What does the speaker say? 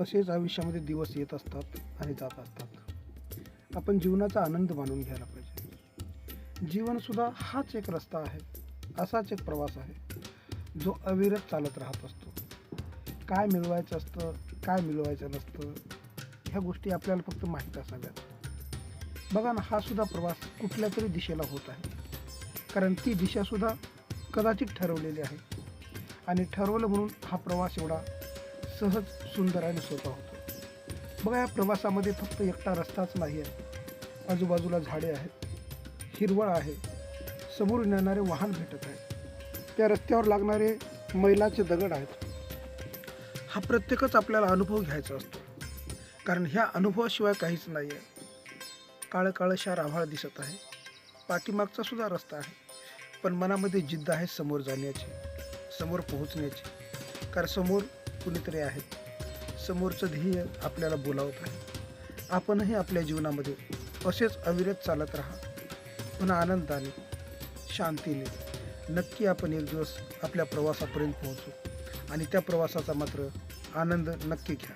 असेच आयुष्यामध्ये दिवस येत असतात आणि जात असतात? आपण जीवनाचा आनंद मानून घ्यायला पाहिजे. जीवनसुद्धा हाच एक रस्ता आहे असाच एक प्रवास आहे जो अविरत चालत राहत असतो. काय मिळवायचं असतं काय मिळवायचं नसतं ह्या गोष्टी आपल्याला फक्त माहीत असाव्यात. बघा ना हा सुद्धा प्रवास कुठल्या तरी दिशेला होत आहे. कारण ती दिशासुद्धा कदाचित ठरवलेली आहे. आणि ठरवलं म्हणून हा प्रवास एवढा सहज सुंदर आणि सोपा होतो. बघा या प्रवासामध्ये फक्त एकटा रस्ताच नाही आहे आजूबाजूला झाडे आहेत हिरवळ आहे समोर येणारे वाहन भेटत आहे. त्या रस्त्यावर लागणारे मैलाचे दगड आहेत. हा प्रत्येकच आपल्याला अनुभव घ्यायचा असतो. कारण ह्या अनुभवाशिवाय काहीच नाही आहे काळं काळंशार आभाळ दिसत आहे. पाठीमागचा सुद्धा रस्ता आहे. पण मनामध्ये जिद्द आहे समोर जाण्याची समोर पोहोचण्याची. कारण समोर कुणीतरी आहेत समोरचं ध्येय आपल्याला बोलावत आहे आपणही आपल्या जीवनामध्ये असेच अविरत चालत राहा. पण आनंदाने शांतीने नक्की आपण एक दिवस आपल्या प्रवासापर्यंत पोहोचू. आणि त्या प्रवासाचा मात्र आनंद नक्की घ्या.